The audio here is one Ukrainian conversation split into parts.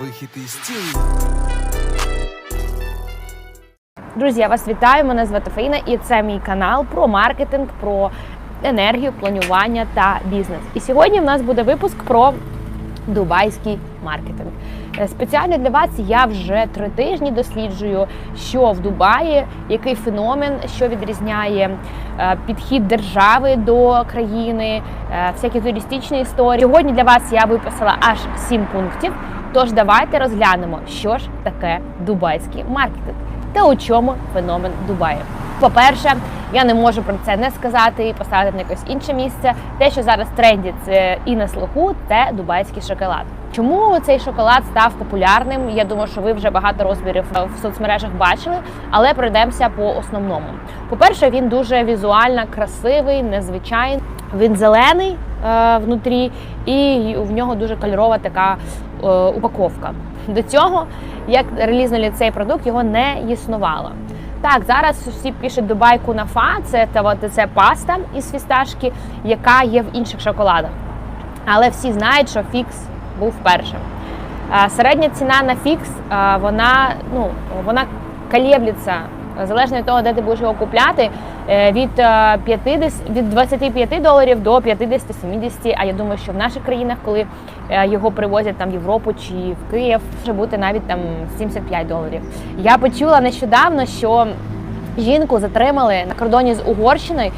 Вихід із тіні. Друзі, я вас вітаю. Мене звати Фаїна, і це мій канал про маркетинг, про енергію, планування та бізнес. І сьогодні в нас буде випуск про дубайський маркетинг. Е, Спеціально для вас я вже три тижні досліджую, що в Дубаї, який феномен, що відрізняє е, підхід держави до країни, е, всякі туристичні історії. Сьогодні для вас я виписала аж сім пунктів. Тож давайте розглянемо, що ж таке дубайський маркетинг та у чому феномен Дубаю. По-перше, я не можу про це не сказати і поставити на якесь інше місце. Те, що зараз це і на слуху, це дубайський шоколад. Чому цей шоколад став популярним? Я думаю, що ви вже багато розмірів в соцмережах бачили, але пройдемося по основному. По-перше, він дуже візуально красивий, незвичайний. Він зелений е, внутрі, і в нього дуже кольорова така е, упаковка. До цього, як релізнули цей продукт, його не існувало. Так, зараз всі пишуть Дубай Кунафа, це, та, от, це паста із фісташки, яка є в інших шоколадах. Але всі знають, що фікс був першим. Е, Середня ціна на фікс, е, вона, ну, вона колеблеться, залежно від того, де ти будеш його купляти, від, е, 50, від 25 доларів до 50-70. А я думаю, що в наших країнах, коли е, його привозять там в Європу чи в Київ, може бути навіть там 75 доларів. Я почула нещодавно, що жінку затримали на кордоні з Угорщиною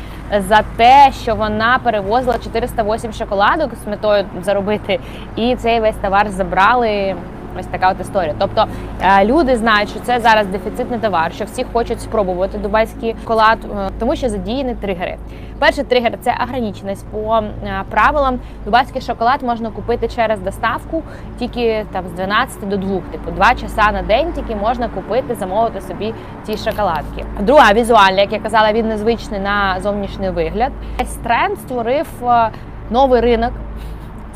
за те, що вона перевозила 408 шоколадок з метою заробити, і цей весь товар забрали. Ось така от історія. Тобто е, люди знають, що це зараз дефіцитний товар, що всі хочуть спробувати дубайський шоколад, е, тому що задіяні тригери. Перший тригер це ограниченість. По е, правилам дубайський шоколад можна купити через доставку тільки там з 12 до 2, типу 2 часа на день тільки можна купити, замовити собі ці шоколадки. Друга візуальна, як я казала, він незвичний на зовнішній вигляд. Тренд створив новий ринок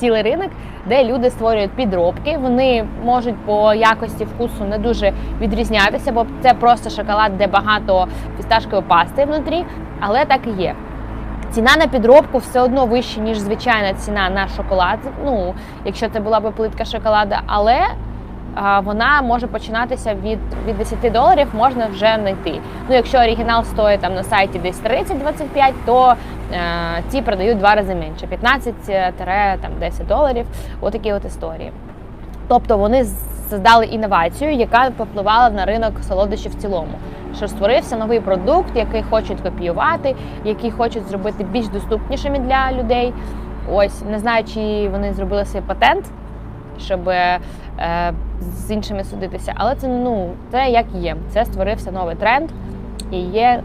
цілий ринок, де люди створюють підробки. Вони можуть по якості вкусу не дуже відрізнятися, бо це просто шоколад, де багато фісташкової пасти внутрі, але так і є. Ціна на підробку все одно вища, ніж звичайна ціна на шоколад. Ну, якщо це була б плитка шоколада, але вона може починатися від, від 10 доларів, можна вже знайти. Ну, якщо оригінал стоїть там на сайті десь 30-25, то е, ці продають два рази менше 15-10 доларів. Отакі от історії. Тобто вони создали інновацію, яка попливала на ринок солодощів в цілому. Що створився новий продукт, який хочуть копіювати, який хочуть зробити більш доступнішими для людей. Ось не знаю, чи вони зробили свій патент, щоб е, з іншими судитися, але це ну це як є. Це створився новий тренд і є.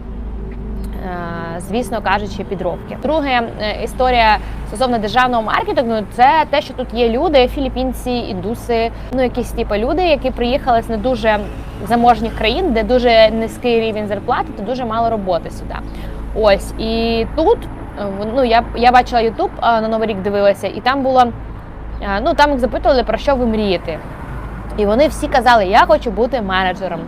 е, Звісно кажучи, підробки. Друге е, історія стосовно державного маркетингу це те, що тут є люди, філіппінці, індуси, ну якісь типу люди, які приїхали з не дуже заможних країн, де дуже низький рівень зарплати, то дуже мало роботи сюди. Ось і тут е, ну я я бачила Ютуб на Новий рік дивилася, і там було ну там їх запитували про що ви мрієте. І вони всі казали, я хочу бути менеджером.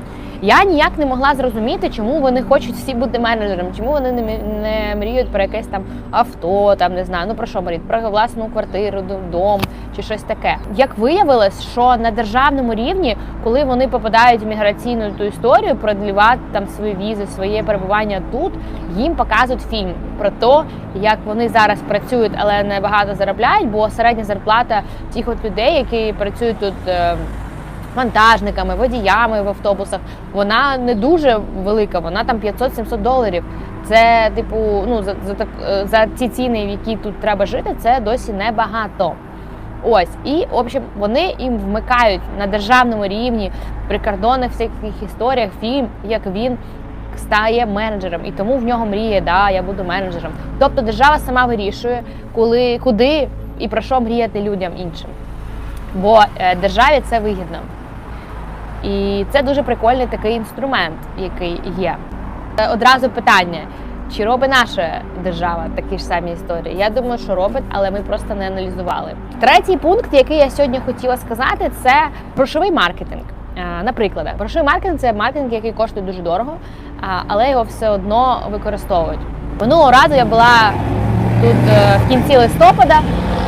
Я ніяк не могла зрозуміти, чому вони хочуть всі бути менеджером, чому вони не, не мріють про якесь там авто, там не знаю, ну про що мріють, про власну квартиру, дом чи щось таке. Як виявилось, що на державному рівні, коли вони попадають в міграційну ту історію, продлівати там свої візи, своє перебування тут, їм показують фільм про те, як вони зараз працюють, але не багато заробляють, бо середня зарплата тих от людей, які працюють тут. Вантажниками, водіями в автобусах, вона не дуже велика, вона там 500-700 доларів. Це, типу, ну за, за, так- е, за ці ціни, в які тут треба жити, це досі небагато. Ось, і в общем, вони їм вмикають на державному рівні прикордонних всяких історіях фільм, як він стає менеджером, і тому в нього мріє, да, я буду менеджером. Тобто держава сама вирішує, коли, куди і про що мріяти людям іншим. Бо е, державі це вигідно. І це дуже прикольний такий інструмент, який є. Е, Одразу питання: чи робить наша держава такі ж самі історії? Я думаю, що робить, але ми просто не аналізували. Третій пункт, який я сьогодні хотіла сказати, це грошовий маркетинг. Е, Наприклад, грошовий маркетинг це маркетинг, який коштує дуже дорого, але його все одно використовують. Минулого разу я була тут е, в кінці листопада,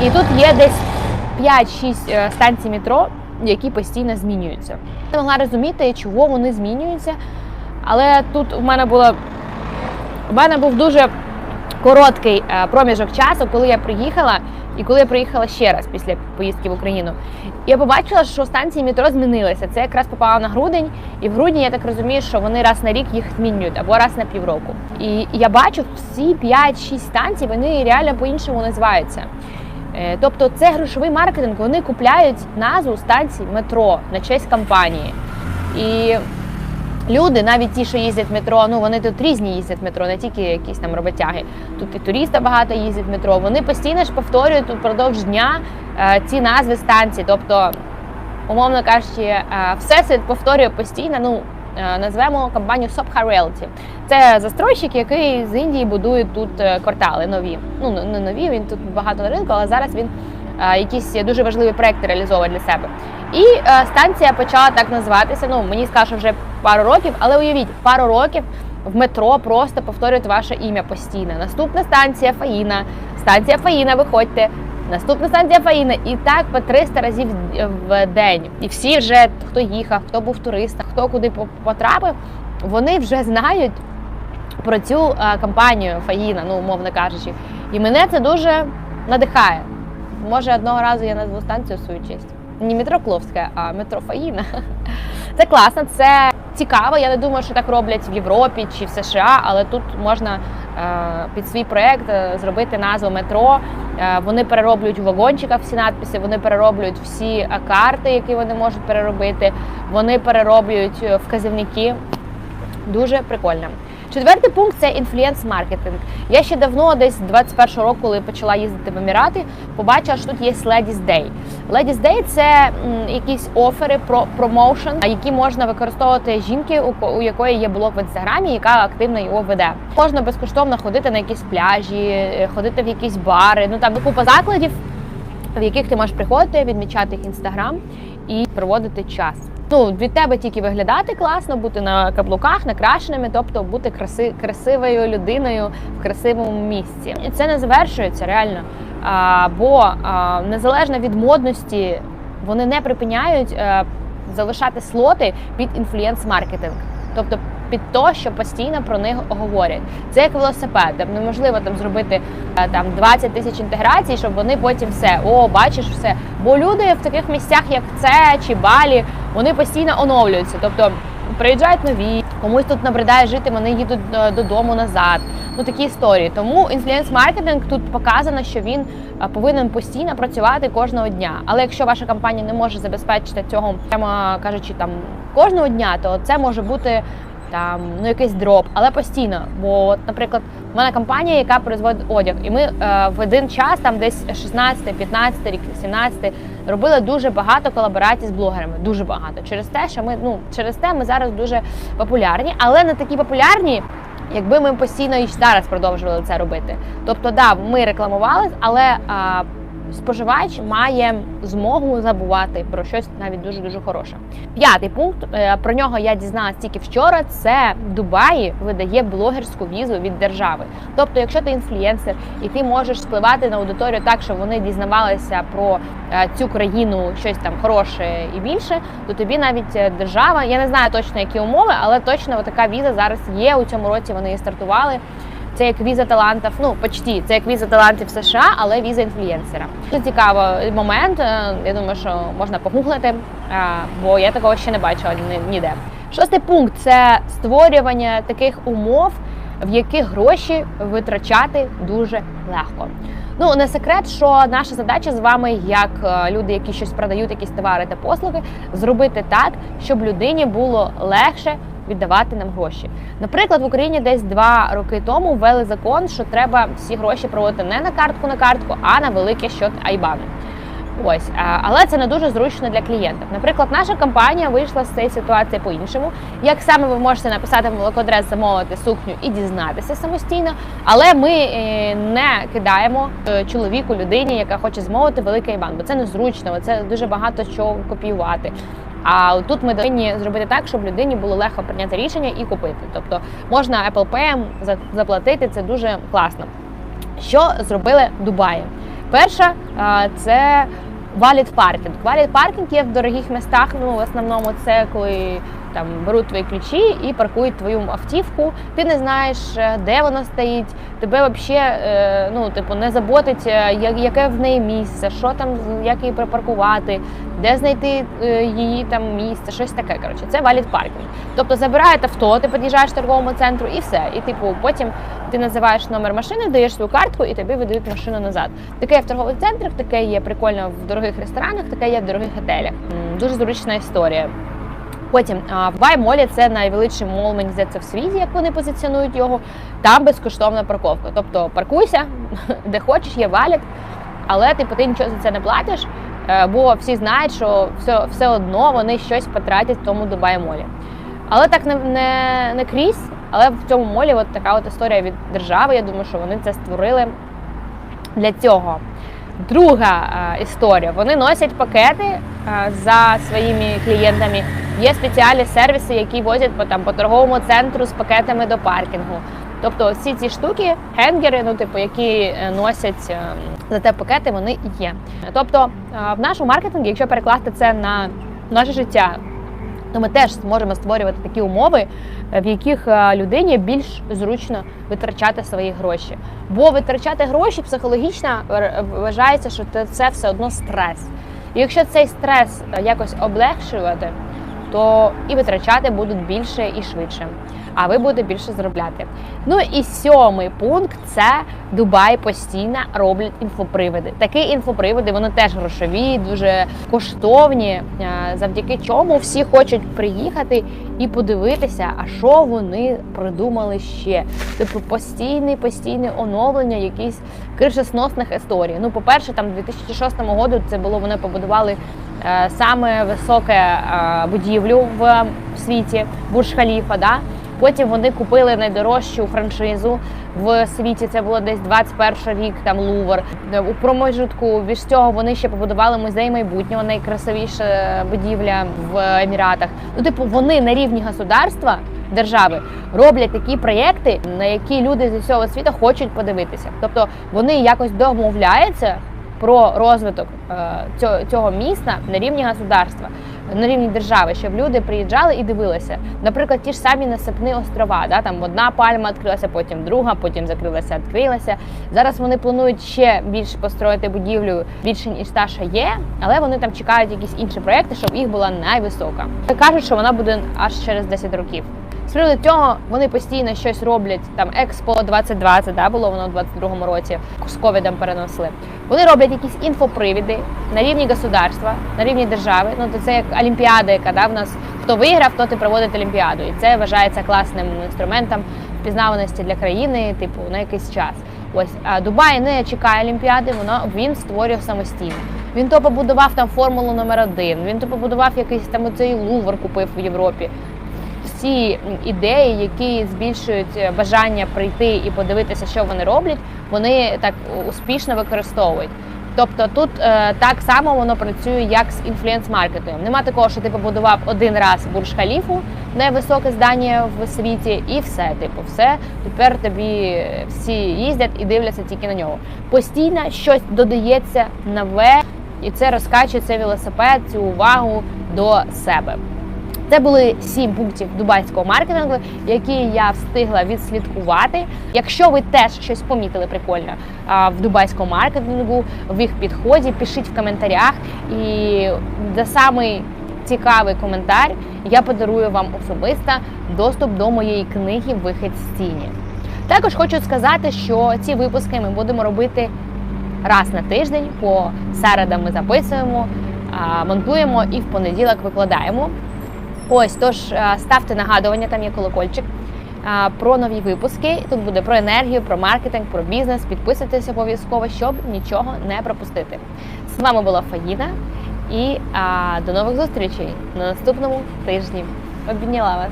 і тут є десь 5-6 е, станцій метро, які постійно змінюються. Не могла розуміти, чого вони змінюються. Але тут у мене було у мене був дуже короткий е, проміжок часу, коли я приїхала, і коли я приїхала ще раз після поїздки в Україну. Я побачила, що станції метро змінилися. Це якраз попало на грудень, і в грудні я так розумію, що вони раз на рік їх змінюють або раз на півроку. І я бачу всі 5-6 станцій, вони реально по-іншому називаються. Е, Тобто це грошовий маркетинг, вони купляють назву станцій метро на честь компанії. І люди, навіть ті, що їздять метро, ну вони тут різні їздять метро, не тільки якісь там роботяги. Тут і туристи багато їздять метро. Вони постійно ж повторюють упродовж дня е, ці назви станцій. Тобто, умовно кажучи, е, всесвіт повторює постійно. Ну назвемо компанію Sobha Realty. Це застройщик, який з Індії будує тут е, квартали нові. Ну не нові, він тут багато на ринку, але зараз він е, якісь дуже важливі проекти реалізовує для себе. І е, станція почала так називатися. Ну мені скажуть, що вже пару років, але уявіть, пару років в метро просто повторюють ваше ім'я постійно. Наступна станція Фаїна, станція Фаїна, виходьте. Наступна станція Фаїна, і так по 300 разів в день. І всі вже хто їхав, хто був туристом, хто куди по- потрапив, вони вже знають про цю е, компанію Фаїна, ну умовно кажучи. І мене це дуже надихає. Може, одного разу я назву станцію свою честь. Не метро Кловське, а метро Фаїна. Це класно, це цікаво. Я не думаю, що так роблять в Європі чи в США, але тут можна під свій проект е, зробити назву метро. Е, Вони перероблюють в вагончиках всі надписи, вони перероблюють всі е, карти, які вони можуть переробити. Вони перероблюють е, вказівники. Дуже прикольно. Четвертий пункт це інфлюенс-маркетинг. Я ще давно, десь 21 року, коли почала їздити в Емірати, побачила, що тут є Ladies Day. Ladies Day – це якісь офери про промоушен, які можна використовувати жінки, у, ко- у якої є блог в інстаграмі, яка активно його веде. Можна безкоштовно ходити на якісь пляжі, е, ходити в якісь бари. Ну там купа закладів, в яких ти можеш приходити, відмічати інстаграм і проводити час. Ну, від тебе тільки виглядати класно, бути на каблуках, накрашеними, тобто бути краси, красивою людиною в красивому місці. І це не завершується реально. А, бо а, незалежно від модності, вони не припиняють а, залишати слоти під інфлюенс-маркетинг. Тобто під те, що постійно про них говорять. Це як велосипед, там неможливо там зробити е, там 20 тисяч інтеграцій, щоб вони потім все о, бачиш все. Бо люди в таких місцях, як це чи Балі, вони постійно оновлюються. Тобто приїжджають нові, комусь тут набридає жити, вони їдуть е, додому назад. Ну такі історії. Тому інфлюенс-маркетинг тут показано, що він е, повинен постійно працювати кожного дня. Але якщо ваша компанія не може забезпечити цього, прямо кажучи, там кожного дня, то це може бути там ну якийсь дроп, але постійно. Бо, от, наприклад, в мене компанія, яка производить одяг, і ми е, в один час, там десь 16, 15 рік, 17, робили дуже багато колаборацій з блогерами. Дуже багато. Через те, що ми ну через те ми зараз дуже популярні, але не такі популярні. Якби ми постійно і зараз продовжували це робити, тобто, да, ми рекламувались, але а, споживач має змогу забувати про щось навіть дуже дуже хороше. П'ятий пункт е, про нього я дізналась тільки вчора. Це Дубаї видає блогерську візу від держави. Тобто, якщо ти інфлюенсер і ти можеш впливати на аудиторію так, щоб вони дізнавалися про е, цю країну щось там хороше і більше, то тобі навіть е, держава, я не знаю точно які умови, але точно така віза зараз є у цьому році. Вони її стартували. Це як віза талантів, ну почти це як віза талантів США, але віза інфлюенсера. Дуже цікавий момент. е, Я думаю, що можна погуглити, е, бо я такого ще не бачила ніде. Шостий пункт це створювання таких умов, в яких гроші витрачати дуже легко. Ну не секрет, що наша задача з вами, як е, люди, які щось продають, якісь товари та послуги, зробити так, щоб людині було легше віддавати нам гроші. Наприклад, в Україні десь два роки тому ввели закон, що треба всі гроші проводити не на картку на картку, а на великий счет Айбану. Ось, але це не дуже зручно для клієнтів. Наприклад, наша компанія вийшла з цієї ситуації по-іншому. Як саме ви можете написати в молокодрес, замовити сукню і дізнатися самостійно, але ми е, не кидаємо е, чоловіку, людині, яка хоче замовити великий іван, бо це незручно, це дуже багато чого копіювати. А тут ми повинні зробити так, щоб людині було легко прийняти рішення і купити. Тобто можна Apple Pay заплатити, це дуже класно. Що зробили Дубаї? Перша це Валід паркінг. Валід паркінг є в дорогих містах. Ну, в основному це коли там беруть твої ключі і паркують твою автівку. Ти не знаєш, е, де вона стоїть. Тебе взагалі ну, типу, не заботить, е, яке в неї місце, що там, як її припаркувати, де знайти е, її там місце, щось таке. Коротше, це валід паркінг. Тобто забирають авто, ти під'їжджаєш торговому центру і все. І типу, потім ти називаєш номер машини, даєш свою картку і тобі видають машину назад. Таке є в торгових центрах, таке є прикольно в дорогих ресторанах, таке є в дорогих готелях. Дуже зручна історія. Потім а, в Баймолі це найвеличший мол, мені здається, в світі, як вони позиціонують його. Там безкоштовна парковка. Тобто паркуйся, де хочеш, є валік, але типу, ти нічого за це не платиш, е, бо всі знають, що все, все одно вони щось потратять в тому Дубай молі. Але так не, не, не крізь. Але в цьому молі от така от історія від держави. Я думаю, що вони це створили для цього. Друга е, історія: вони носять пакети е, за своїми клієнтами. Є спеціальні сервіси, які возять по там по торговому центру з пакетами до паркінгу. Тобто всі ці штуки, хенгери, ну типу, які е, носять е, за те пакети, вони є. Тобто е, в нашому маркетингу, якщо перекласти це на наше життя, то ми теж зможемо створювати такі умови, в яких людині більш зручно витрачати свої гроші. Бо витрачати гроші психологічно вважається, що це- все одно стрес. І якщо цей стрес якось облегшувати, то і витрачати будуть більше і швидше. А ви будете більше заробляти. Ну і сьомий пункт це Дубай постійно роблять інфоприводи. Такі інфоприводи вони теж грошові, дуже коштовні, е, завдяки чому всі хочуть приїхати і подивитися, а що вони придумали ще. Типу постійне, постійне оновлення, якісь кришесносних історій. Ну, по-перше, там 2006 году це було вони побудували саме високе е, будівлю в світі Бурж Халіфа. Да? Потім вони купили найдорожчу франшизу в світі. Це було десь 21 рік, там Лувр. У промежутку від цього вони ще побудували музей майбутнього, найкрасивіша будівля в Еміратах. Ну, типу, вони на рівні государства. Держави роблять такі проєкти, на які люди з усього світу хочуть подивитися. Тобто вони якось домовляються про розвиток е, цього, міста на рівні государства, на рівні держави, щоб люди приїжджали і дивилися. Наприклад, ті ж самі насипні острова, да, там одна пальма відкрилася, потім друга, потім закрилася, відкрилася. Зараз вони планують ще більше построїти будівлю більше ніж та, що є, але вони там чекають якісь інші проекти, щоб їх була найвисока. Кажуть, що вона буде аж через 10 років. З цього вони постійно щось роблять. Там Експо 2020, да, було воно у 22-му році, з ковідом перенесли. Вони роблять якісь інфопривіди на рівні государства, на рівні держави. Ну то це як Олімпіада, яка да, в нас хто виграв, то ти проводить Олімпіаду. І це вважається класним інструментом впізнаваності для країни, типу, на якийсь час. Ось а Дубай не чекає Олімпіади, воно він створює самостійно. Він то побудував там формулу номер один. Він то побудував якийсь там оцей лувр купив в Європі всі ідеї, які збільшують е, бажання прийти і подивитися, що вони роблять, вони так успішно використовують. Тобто тут е, так само воно працює, як з інфлюенс-маркетингом. Нема такого, що ти побудував один раз бурж халіфу, найвисоке здання в світі, і все. Типу, все тепер тобі всі їздять і дивляться тільки на нього. Постійно щось додається нове, і це розкачує цей велосипед, цю увагу до себе. Це були сім пунктів дубайського маркетингу, які я встигла відслідкувати. Якщо ви теж щось помітили прикольно в дубайському маркетингу, в їх підході, пишіть в коментарях. І за самий цікавий коментар я подарую вам особисто доступ до моєї книги Вихід з тіні. Також хочу сказати, що ці випуски ми будемо робити раз на тиждень. По середам ми записуємо, монтуємо і в понеділок викладаємо. Ось тож е, ставте нагадування, там є колокольчик е, про нові випуски. Тут буде про енергію, про маркетинг, про бізнес. Підписуйтесь обов'язково, щоб нічого не пропустити. З вами була Фаїна і а, до нових зустрічей на наступному тижні. Обійняла вас.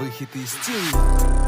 Вихід із тіні.